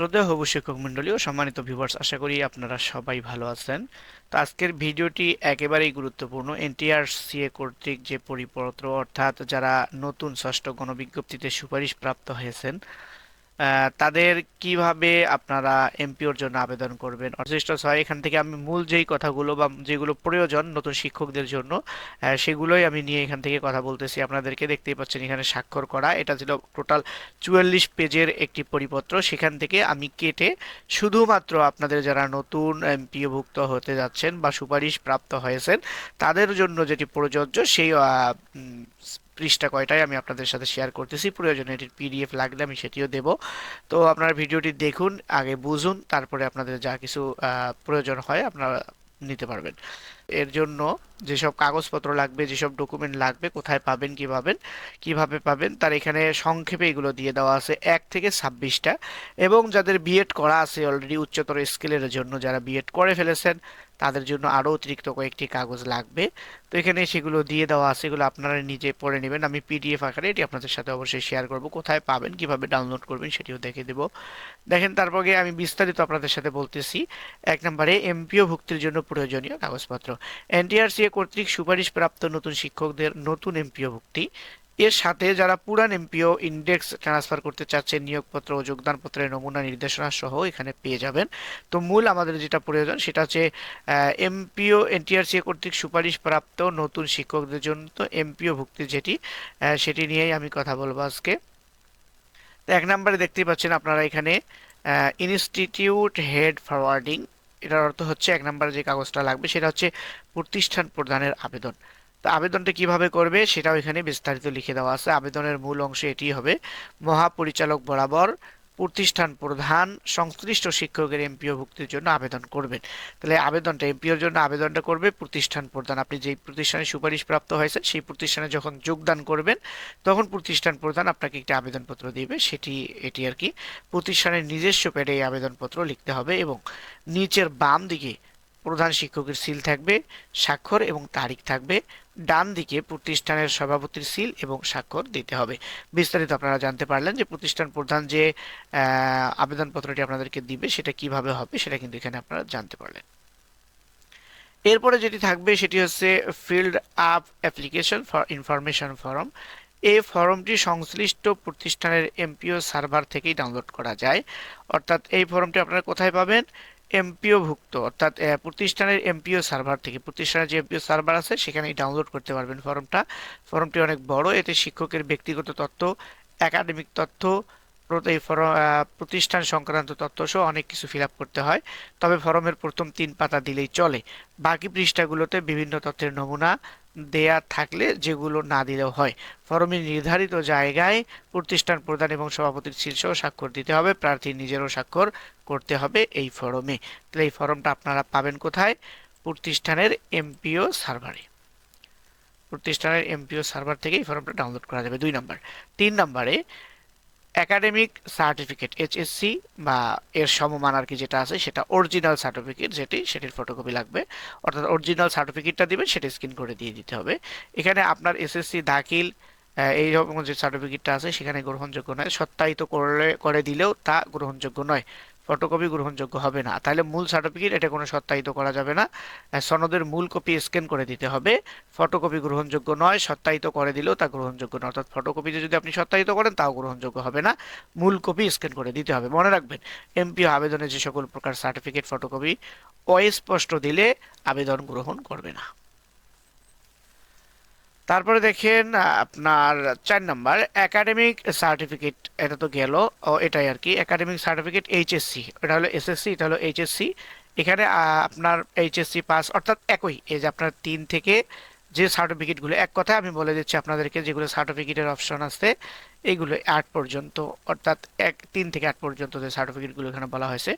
শ্রদ্ধেয় হবু শিক্ষক মণ্ডলী ও সম্মানিত ভিউয়ার্স আশা করি আপনারা সবাই ভালো আছেন। তো আজকের ভিডিওটি একেবারেই গুরুত্বপূর্ণ। এনটিআর সিএ কর্তৃক যে পরিপত্র, অর্থাৎ যারা নতুন ষষ্ঠ গণবিজ্ঞপ্তিতে সুপারিশ প্রাপ্ত হয়েছেন তাদের কীভাবে আপনারা এমপিওর জন্য আবেদন করবেন? অর্থিষ্ট ছয় এখান থেকে আমি মূল যেই কথাগুলো বা যেগুলো প্রয়োজন নতুন শিক্ষকদের জন্য সেগুলোই আমি নিয়ে এখান থেকে কথা বলতেছি। আপনাদেরকে দেখতেই পাচ্ছেন এখানে স্বাক্ষর করা। এটা ছিল টোটাল চুয়াল্লিশ পেজের একটি পরিপত্র। সেখান থেকে আমি কেটে শুধুমাত্র আপনাদের যারা নতুন এমপিওভুক্ত হতে যাচ্ছেন বা সুপারিশ প্রাপ্ত হয়েছেন, তাদের জন্য যেটি প্রযোজ্য, সেই পৃষ্ঠা কয়টাই আমি আপনাদের সাথে শেয়ার করতেছি, প্রয়োজনে এটির পিডিএফ লাগলে আমি সেটিও দেব। তো আপনারা ভিডিওটি দেখুন, আগে বুঝুন, তারপরে আপনাদের যা কিছু প্রয়োজন হয় আপনারা নিতে পারবেন। এর জন্য যেসব কাগজপত্র লাগবে, যেসব ডকুমেন্ট লাগবে, কোথায় পাবেন, কি পাবেন, কীভাবে পাবেন, তার এখানে সংক্ষেপে এগুলো দিয়ে দেওয়া আছে, এক থেকে ছাব্বিশটা। এবং যাদের বিএড করা আছে অলরেডি উচ্চতর স্কেলের জন্য, যারা বিএড করে ফেলেছেন তাদের জন্য আরও অতিরিক্ত কয়েকটি কাগজ লাগবে। তো এখানে সেগুলো দিয়ে দেওয়া আছে, এগুলো আপনারা নিজে পড়ে নেবেন। আমি পিডিএফ আকারে এটি আপনাদের সাথে অবশ্যই শেয়ার করব, কোথায় পাবেন, কীভাবে ডাউনলোড করবেন সেটিও দেখে দেব। দেখেন, তারপরে আমি বিস্তারিত আপনাদের সাথে বলতেছি। এক নম্বরে, এমপিও ভুক্তির জন্য প্রয়োজনীয় কাগজপত্র। এনটিআরসিএ কর্তৃক সুপারিশ প্রাপ্ত নতুন শিক্ষকদের নতুন এমপিও ভুক্তি। এর সাথে যারা পুরান এমপিও ইন্ডেক্স ট্রান্সফার করতে চাচ্ছেন নিয়োগপত্র ও যোগদানপত্রের নমুনা নির্দেশনা সহ এখানে পেয়ে যাবেন। তো মূল আমাদের যেটা প্রয়োজন সেটা হচ্ছে এমপিও এনটিআরসি কর্তৃক সুপারিশ প্রাপ্ত নতুন শিক্ষকদের জন্য তো এমপিও ভুক্তি যেটি সেটি নিয়েই আমি কথা বলব আজকে। তো এক নম্বরে দেখতেই পাচ্ছেন আপনারা এখানে ইনস্টিটিউট হেড ফরওয়ার্ডিং এটার অর্থ হচ্ছে এক নম্বরে যে কাগজটা লাগবে সেটা হচ্ছে প্রতিষ্ঠান প্রদানের আবেদন। আবেদনটা কীভাবে করবে সেটাও এখানে বিস্তারিত লিখে দেওয়া আছে। আবেদনের মূল অংশ এটি হবে, মহাপরিচালক বরাবর প্রতিষ্ঠান প্রধান সংশ্লিষ্ট শিক্ষকের এমপিও ভুক্তির জন্য আবেদন করবেন। তাহলে আবেদনটা এমপিওর জন্য আবেদনটা করবে, প্রতিষ্ঠান প্রধান। আপনি যেই প্রতিষ্ঠানে সুপারিশ প্রাপ্ত হয়েছেন, সেই প্রতিষ্ঠানে যখন যোগদান করবেন, তখন প্রতিষ্ঠান প্রধান আপনাকে একটি আবেদনপত্র দিবে। সেটি, এটি আর কি, প্রতিষ্ঠানের নিজস্ব প্যাডে এই আবেদনপত্র লিখতে হবে এবং নিচের বাম দিকে প্রধান শিক্ষকের সিল থাকবে, স্বাক্ষর এবং তারিখ থাকবে। ডান দিকে প্রতিষ্ঠানের সভাপতির সিল এবং স্বাক্ষর দিতে হবে। বিস্তারিত আপনারা জানতে পারলেন যে প্রতিষ্ঠান প্রধান যে আবেদনপত্রটি আপনাদেরকে দিবে, সেটা কীভাবে হবে, সেটা কিন্তু এখানে আপনারা জানতে পারলেন। এরপরে যেটি থাকবে, সেটি হচ্ছে filled up application for information form এই ফর্মটি সংশ্লিষ্ট প্রতিষ্ঠানের এমপিও সার্ভার থেকেই ডাউনলোড করা যায়। অর্থাৎ এই ফর্মটি আপনারা কোথায় পাবেন? এমপিও ভুক্ত অর্থাৎ প্রতিষ্ঠানের এমপিও সার্ভার থেকে, প্রতিষ্ঠানের যে এমপিও সার্ভার আছে, সেখানেই ডাউনলোড করতে পারবেন ফর্মটা। ফর্মটি অনেক বড়, এতে শিক্ষকের ব্যক্তিগত তথ্য একাডেমিক তথ্য প্রতিষ্ঠান সংক্রান্ত তথ্য সহ অনেক কিছু ফিল করতে হয়। তবে ফরমের প্রথম তিন পাতা দিলেই চলে। বাকি পৃষ্ঠাগুলোতে বিভিন্ন তথ্যের নমুনা দেয়া থাকলে যেগুলো না দিলেও হয়। ফরমে নির্ধারিত জায়গায় প্রতিষ্ঠান প্রধান এবং সভাপতির শীর্ষ স্বাক্ষর দিতে হবে। প্রার্থী নিজেরও স্বাক্ষর করতে হবে এই ফরমে। তাহলে এই ফর্মটা আপনারা পাবেন কোথায়? প্রতিষ্ঠানের এমপিও সার্ভারে। প্রতিষ্ঠানের এমপিও সার্ভার থেকে এই ফর্মটা ডাউনলোড করা যাবে। দুই নম্বর। তিন নম্বরে একাডেমিক সার্টিফিকেট এইচএসসি বা এর সমমান আর কি যেটা আছে, সেটা অরিজিনাল সার্টিফিকেট যেটি, সেটির ফটোকপি লাগবে। অর্থাৎ অরিজিনাল সার্টিফিকেটটা দিবেন, সেটা স্ক্রিন করে দিয়ে দিতে হবে। এখানে আপনার এসএসসি দাখিল এই রকম যে সার্টিফিকেটটা আছে, সেখানে গ্রহণযোগ্য নয়। সত্যায়িত করলে, করে দিলেও তা গ্রহণযোগ্য নয়। ফটোকপি গ্রহণযোগ্য হবে না। তাহলে মূল সার্টিফিকেট এটা কোনো সত্যায়িত করা যাবে না। সনদের মূল কপি স্ক্যান করে দিতে হবে। ফটোকপি গ্রহণযোগ্য নয়, সত্যায়িত করে দিলেও তা গ্রহণযোগ্য নয়। অর্থাৎ ফটোকপিতে যদি আপনি সত্যায়িত করেন, তাও গ্রহণযোগ্য হবে না। মূল কপি স্ক্যান করে দিতে হবে। মনে রাখবেন এমপিও আবেদনে যে সকল প্রকার সার্টিফিকেট ফটোকপি অস্পষ্ট দিলে আবেদন গ্রহণ করবে না। তারপরে দেখেন আপনার চার নাম্বার একাডেমিক সার্টিফিকেট এটা তো গেল। ও, এটাই আর কি একাডেমিক সার্টিফিকেট এইচএসসি এটা হলো এসএসসি এটা হলো এইচএসসি এখানে আপনার এইচএসসি পাস অর্থাৎ একই, এই যে আপনার তিন থেকে যে সার্টিফিকেটগুলো এক কথায় আমি বলে দিচ্ছি আপনাদেরকে, যেগুলো সার্টিফিকেটের অপশন আছে এইগুলো আট পর্যন্ত, অর্থাৎ এক, তিন থেকে আট পর্যন্ত যে সার্টিফিকেটগুলো এখানে বলা হয়েছে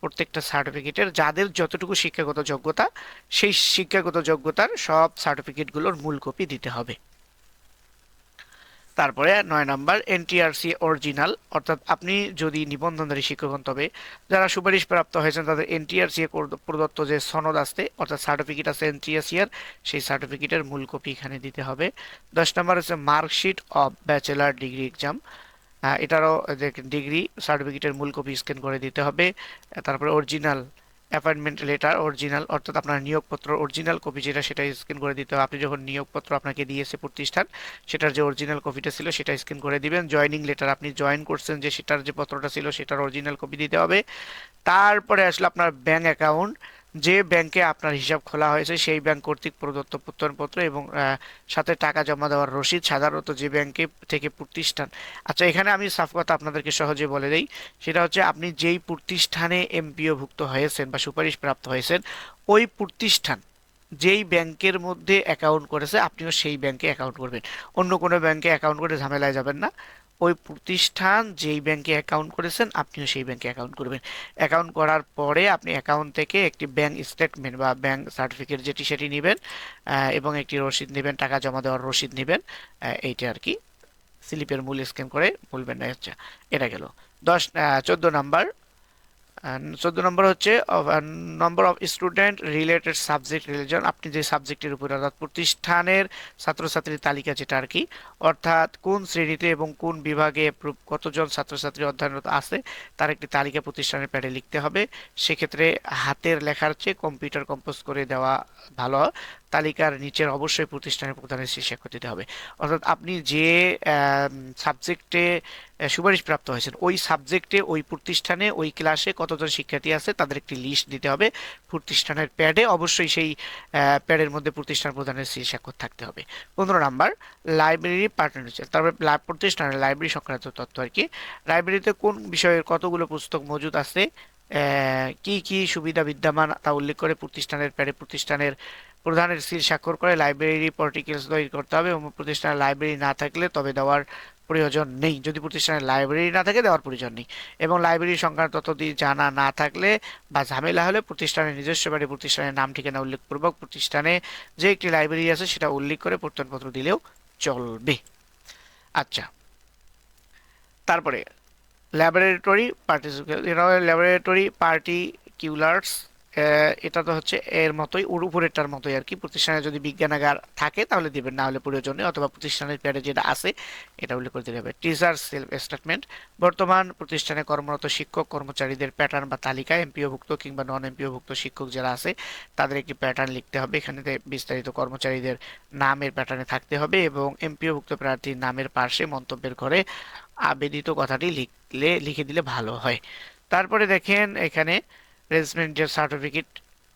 প্রত্যেকটা সার্টিফিকেটের যাদের যতটুকু শিক্ষাগত যোগ্যতা, সেই শিক্ষাগত যোগ্যতার সব সার্টিফিকেটগুলোর মূল কপি দিতে হবে। তারপরে নয় নাম্বার এনটিআরসি অরিজিনাল অর্থাৎ আপনি যদি নিবন্ধনধারী শিক্ষক হন, তবে যারা সুপারিশ প্রাপ্ত হয়েছেন, তাদের এনটিআরসি প্রদত্ত যে সনদ আছে অর্থাৎ সার্টিফিকেট আছে এনটিআরসি এর, সেই সার্টিফিকেটের মূল কপি এখানে দিতে হবে। দশ নাম্বার হচ্ছে marksheet of bachelor degree exam এটারও ডিগ্রি সার্টিফিকেটের মূল কপি স্ক্যান করে দিতে হবে। তারপরে অরিজিনাল অ্যাপয়েন্টমেন্ট লেটার অরিজিনাল অর্থাৎ আপনার নিয়োগপত্র অরিজিনাল কপি যেটা, সেটা স্ক্যান করে দিতে হবে। আপনি যখন নিয়োগপত্র আপনাকে দিয়েছে প্রতিষ্ঠান, সেটার যে অরিজিনাল কপিটা ছিল, সেটা স্ক্যান করে দিবেন। জয়নিং লেটার আপনি জয়েন করছেন যে সেটার যে পত্রটা ছিল, সেটার অরিজিনাল কপি দিতে হবে। তারপরে আসলে আপনার ব্যাঙ্ক অ্যাকাউন্ট যে ব্যাংকে আপনার হিসাব খোলা হয়েছে, সেই ব্যাংক কর্তৃক প্রদত্ত প্রত্যয়নপত্র এবং সাথে টাকা জমা দেওয়ার রসিদ সাধারণত যে ব্যাংকে থেকে প্রতিষ্ঠান। আচ্ছা এখানে আমি সাফ কথা আপনাদেরকে সহজে বলে দিই। সেটা হচ্ছে আপনি যেই প্রতিষ্ঠানে এমপিও ভুক্ত হয়েছেন বা সুপারিশ প্রাপ্ত হয়েছেন, ওই প্রতিষ্ঠান যেই ব্যাংকের মধ্যে অ্যাকাউন্ট করেছে, আপনিও সেই ব্যাংকে অ্যাকাউন্ট করবেন। অন্য কোনো ব্যাংকে অ্যাকাউন্ট করে ঝামেলায় যাবেন না। ওই প্রতিষ্ঠান যেই ব্যাংকে অ্যাকাউন্ট করেছেন, আপনিও সেই ব্যাংকে অ্যাকাউন্ট করবেন। অ্যাকাউন্ট করার পরে আপনি অ্যাকাউন্ট থেকে একটি ব্যাংক স্টেটমেন্ট বা ব্যাংক সার্টিফিকেট যেটি সেটি নেবেন এবং একটি রসিদ নেবেন, টাকা জমা দেওয়ার রসিদ নেবেন এইটা আর কি। স্লিপের মূল স্ক্যান করে বলবেন না আচ্ছা এটা গেল। দশ চোদ্দ নাম্বার চোদ্দ নম্বর হচ্ছে number of student related subject religion আপনি যে সাবজেক্টের উপরে, অর্থাৎ প্রতিষ্ঠানের ছাত্রছাত্রীর তালিকা যেটা আর কি, অর্থাৎ কোন শ্রেণীতে এবং কোন বিভাগে কতজন ছাত্রছাত্রী অধ্যয়নরত আছে, তার একটি তালিকা প্রতিষ্ঠানের প্যাডে লিখতে হবে। সেক্ষেত্রে হাতের লেখার চেয়ে কম্পিউটার কম্পোজ করে দেওয়া ভালো। তালিকার নিচের অবশ্যই প্রতিষ্ঠানের প্রধানের শীর্ষাক্ষর দিতে হবে। অর্থাৎ আপনি যে সাবজেক্টে সুপারিশ প্রাপ্ত হয়েছেন, ওই সাবজেক্টে, ওই প্রতিষ্ঠানে, ওই ক্লাসে কতজন শিক্ষার্থী আছে তাদের একটি লিস্ট দিতে হবে। প্রতিষ্ঠানের প্যাডে অবশ্যই সেই প্যাডের মধ্যে প্রতিষ্ঠান প্রধানের শীর্ষাক্ষর থাকতে হবে। পনেরো নাম্বার, লাইব্রেরি পার্টনারশিপ, তারপরে প্রতিষ্ঠানের লাইব্রেরি সংক্রান্ত তথ্য আর কি। লাইব্রেরিতে কোন বিষয়ের কতগুলো পুস্তক মজুদ আছে? কি কি সুবিধা বিদ্যমান তা উল্লেখ করে প্রতিষ্ঠানের প্যাডে প্রতিষ্ঠানের প্রধানের সিল স্বাক্ষর করে লাইব্রেরি পার্টিকেলস তৈরি করতে হবে এবং প্রতিষ্ঠানের লাইব্রেরি না থাকলে তবে দেওয়ার প্রয়োজন নেই। যদি প্রতিষ্ঠানের লাইব্রেরি না থাকে, দেওয়ার প্রয়োজন নেই। এবং লাইব্রেরি সংক্রান্ত তথ্যটি জানা না থাকলে বা ঝামেলা হলে প্রতিষ্ঠানের নিজস্ব বাড়ি প্রতিষ্ঠানের নাম, ঠিকানা উল্লেখপূর্বক প্রতিষ্ঠানে যে একটি লাইব্রেরি আছে সেটা উল্লেখ করে প্রত্যয়নপত্র দিলেও চলবে। আচ্ছা। তারপরে ল্যাবরেটরি পার্টিসিপেট ল্যাবরেটরি পার্টিকিউলার্স এটা তো হচ্ছে এর মতোই, ওর উপরেরটার মতোই আর কি। প্রতিষ্ঠানে যদি বিজ্ঞানাগার থাকে, তাহলে দিবেন, না হলে প্রয়োজনে অথবা প্রতিষ্ঠানের প্যাডে যেটা আছে, এটা উল্লেখ করে দিতে হবে। টিচার সেলফ স্টেটমেন্ট বর্তমান প্রতিষ্ঠানে কর্মরত শিক্ষক কর্মচারীদের প্যাটার্ন বা তালিকা, এমপিওভুক্ত কিংবা নন এমপিওভুক্ত শিক্ষক যারা আছে, তাদের একটি প্যাটার্ন লিখতে হবে। এখানে বিস্তারিত কর্মচারীদের নামের প্যাটার্নে থাকতে হবে এবং এমপিওভুক্ত প্রার্থীর নামের পাশে মন্তব্যের ঘরে আবেদিত কথাটি লিখলে, লিখে দিলে ভালো হয়। তারপরে দেখেন এখানে রেজিমেন্টের সার্টিফিকেট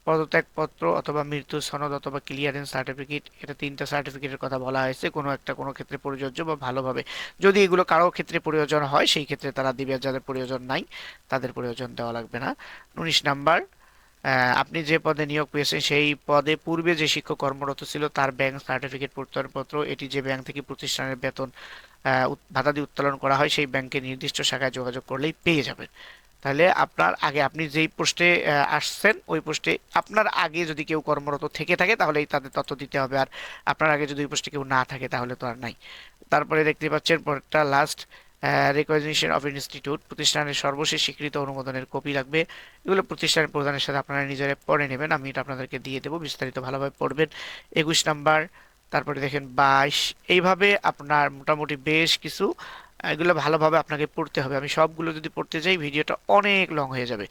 পদত্যাগপত্র অথবা মৃত্যু সনদ অথবা ক্লিয়ারেন্স সার্টিফিকেট এটা তিনটা সার্টিফিকেটের কথা বলা হয়েছে। কোনো একটা কোনো ক্ষেত্রে প্রযোজ্য বা ভালোভাবে। যদি এগুলো কারও ক্ষেত্রে প্রয়োজন হয়, সেই ক্ষেত্রে তারা দিবে। যাদের প্রয়োজন নাই, তাদের প্রয়োজন দেওয়া লাগবে না। উনিশ নাম্বার আপনি যে পদে নিয়োগ পেয়েছেন, সেই পদে পূর্বে যে শিক্ষক কর্মরত ছিল, তার ব্যাংক সার্টিফিকেট প্রত্যয়নপত্র, এটি যে ব্যাংক থেকে প্রতিষ্ঠানের বেতন ভাতা দিয়ে উত্তোলন করা হয়, সেই ব্যাংকের নির্দিষ্ট শাখায় যোগাযোগ করলেই পেয়ে যাবেন। তাহলে আপনার আগে আপনি যেই পোস্টে আসছেন, ওই পোস্টে আপনার আগে যদি কেউ কর্মরত থেকে থাকে তাহলে তাদের তথ্য দিতে হবে। আর আপনার আগে যদি ওই পোস্টে কেউ না থাকে তাহলে তো আর নাই। তারপরে দেখতে পাচ্ছেন পরেরটা লাস্ট রেকগনিশন অফ ইনস্টিটিউট প্রতিষ্ঠানের সর্বশেষ স্বীকৃত অনুমোদনের কপি লাগবে। এগুলো প্রতিষ্ঠানের প্রধানের সাথে আপনারা নিজেরা পড়ে নেবেন, আমি এটা আপনাদেরকে দিয়ে দেবো, বিস্তারিত ভালোভাবে পড়বেন। একুশ নাম্বার, তারপরে দেখেন বাইশ, এইভাবে আপনার মোটামুটি বেশ কিছু এগুলো ভালোভাবে আপনাকে পড়তে হবে। আমি সবগুলো যদি পড়তে যাই, ভিডিওটা অনেক লং হয়ে যাবে।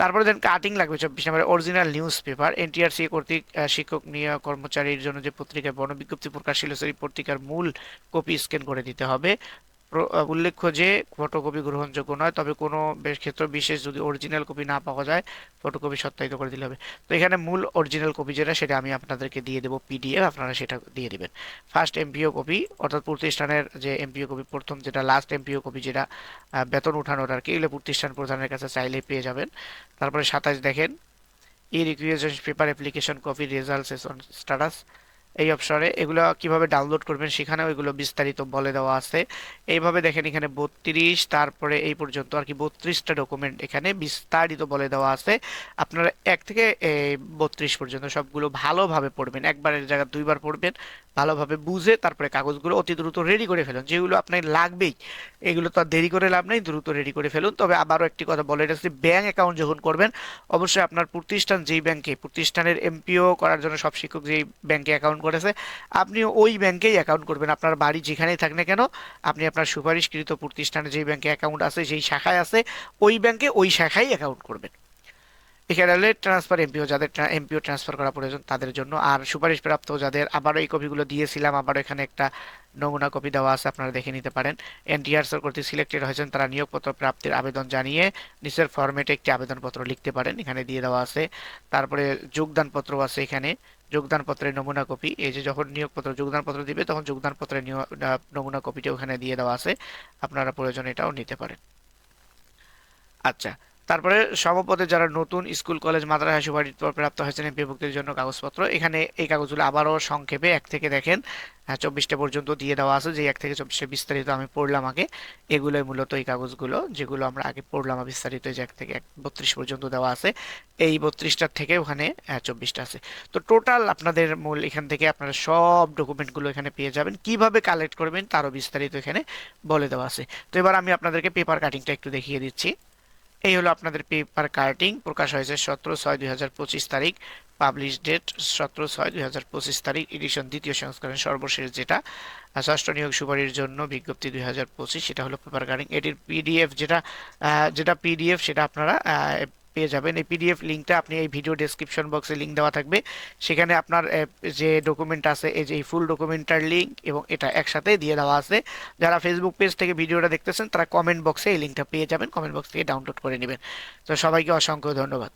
তারপরে দেন কাটিং লাগবে, চব্বিশ নম্বরে অরিজিনাল নিউজ পেপার এনটিআরসি কর্তৃক শিক্ষক, নিয়োগ কর্মচারীর জন্য যে পত্রিকায় বর্ণবিজ্ঞপ্তি প্রকাশ ছিল, সেই পত্রিকার মূল কপি স্ক্যান করে দিতে হবে। উল্লেখ্য যে ফটোকপি গ্রহণযোগ্য নয়, তবে কোনো বেশ ক্ষেত্র বিশেষ যদি অরিজিনাল কপি না পাওয়া যায়, ফটোকপি সত্যায়িত করে দিলে হবে। তো এখানে মূল অরিজিনাল কপি যেটা, সেটা আমি আপনাদেরকে দিয়ে দেবো পিডিএফ আপনারা সেটা দিয়ে দেবেন। ফার্স্ট এমপিও কপি, অর্থাৎ প্রতিষ্ঠানের যে এমপিও কপি, প্রথম যেটা লাস্ট এমপিও কপি যেটা বেতন উঠানোর আর কি, এগুলো প্রতিষ্ঠান প্রধানের কাছে চাইলে পেয়ে যাবেন। তারপরে সাতাশ দেখেন ই requisition paper application copy results status এই অপশনে। এগুলো কীভাবে ডাউনলোড করবেন সেখানে ওইগুলো বিস্তারিত বলে দেওয়া আছে। এইভাবে দেখেন এখানে বত্রিশ, তারপরে এই পর্যন্ত আর কি বত্রিশটা ডকুমেন্ট এখানে বিস্তারিত বলে দেওয়া আছে। আপনারা এক থেকে বত্রিশ পর্যন্ত সবগুলো ভালোভাবে পড়বেন। একবারের জায়গায় দুইবার পড়বেন ভালোভাবে বুঝে তারপরে কাগজগুলো অতি দ্রুত রেডি করে ফেলুন। যেগুলো আপনার লাগবেই, এগুলো তো আর দেরি করে লাভ নেই, দ্রুত রেডি করে ফেলুন। তবে আবারও একটি কথা বলে রাখছি ব্যাংক অ্যাকাউন্ট যখন করবেন, অবশ্যই আপনার প্রতিষ্ঠান, যেই ব্যাংকে প্রতিষ্ঠানের এমপিও করার জন্য সব শিক্ষক যেই ব্যাংকে অ্যাকাউন্ট করেছে, আপনিও ওই ব্যাংকেই অ্যাকাউন্ট করবেন। আপনার বাড়ি যেখানেই থাক না কেন, আপনি আপনার সুপারিশকৃত প্রতিষ্ঠানে যেই ব্যাংকে অ্যাকাউন্ট আছে, যেই শাখায় আছে, ওই ব্যাংকে ওই শাখায় অ্যাকাউন্ট করবেন। হলে ট্রান্সফার এমপিও যাদের এমপিও ট্রান্সফার করা প্রয়োজন তাদের জন্য। আর সুপারিশ প্রাপ্ত যাদের আবারও এই কপিগুলো দিয়েছিলাম আবারও এখানে একটা নমুনা কপি দেওয়া আছে, আপনারা দেখে নিতে পারেন। এনটিআরসির কর্তৃক সিলেক্টেড হয়েছেন, তারা নিয়োগপত্র প্রাপ্তির আবেদন জানিয়ে নিচের ফরম্যাটে একটি আবেদনপত্র লিখতে পারেন, এখানে দিয়ে দেওয়া আছে। তারপরে যোগদানপত্র আছে এখানে, যোগদানপত্রের নমুনা কপি। এই যে যখন নিয়োগপত্র, যোগদানপত্র দিবে, তখন যোগদানপত্রের নমুনা কপিটা ওখানে দিয়ে দেওয়া আছে। আপনারা প্রয়োজন এটাও নিতে পারেন। আচ্ছা তারপরে সমপদে যারা নতুন স্কুল, কলেজ, মাদ্রাসা সুপারিশ প্রাপ্ত হয়েছেন বিভক্তির জন্য কাগজপত্র। এখানে এই কাগজগুলো আবারও সংক্ষেপে এক থেকে দেখেন। চব্বিশটা পর্যন্ত দিয়ে দেওয়া আছে। যে এক থেকে চব্বিশে বিস্তারিত আমি পড়লাম আগে, এগুলোই মূলত এই কাগজগুলো যেগুলো আমরা আগে পড়লাম, বিস্তারিত যে এক থেকে এক বত্রিশ পর্যন্ত দেওয়া আছে, এই বত্রিশটার থেকে ওখানে চব্বিশটা আছে। তো টোটাল আপনাদের মূল এখান থেকে আপনারা সব ডকুমেন্টগুলো এখানে পেয়ে যাবেন। কীভাবে কালেক্ট করবেন তারও বিস্তারিত এখানে বলে দেওয়া আছে। তো এবার আমি আপনাদেরকে পেপার কাটিংটা একটু দেখিয়ে দিচ্ছি। এই হলো আপনাদের পেপার কার্টিং প্রকাশ হয়েছে সতেরো ছয় দুই হাজার পঁচিশ তারিখ পাবলিশ ডেট সতেরো ছয় দুই হাজার পঁচিশ তারিখ এডিশন দ্বিতীয় সংস্করণ সর্বশেষ যেটা। ষষ্ঠ নিয়োগ সুপারির জন্য বিজ্ঞপ্তি দুই হাজার পঁচিশ, সেটা হলো পেপার কার্টিং এটির পিডিএফ যেটা যেটা পিডিএফ সেটা আপনারা পেয়ে যাবেন। এই পিডিএফ লিঙ্কটা আপনি এই ভিডিও ডেসক্রিপশন বক্সে লিঙ্ক দেওয়া থাকবে। সেখানে আপনার যে ডকুমেন্ট আছে, এই যে এই ফুল ডকুমেন্টটার লিঙ্ক এবং এটা একসাথে দিয়ে দেওয়া আছে। যারা ফেসবুক পেজ থেকে ভিডিওটা দেখতেছেন, তারা কমেন্ট বক্সে এই লিঙ্কটা পেয়ে যাবেন। কমেন্ট বক্স থেকে ডাউনলোড করে নেবেন। তো সবাইকে অসংখ্য ধন্যবাদ।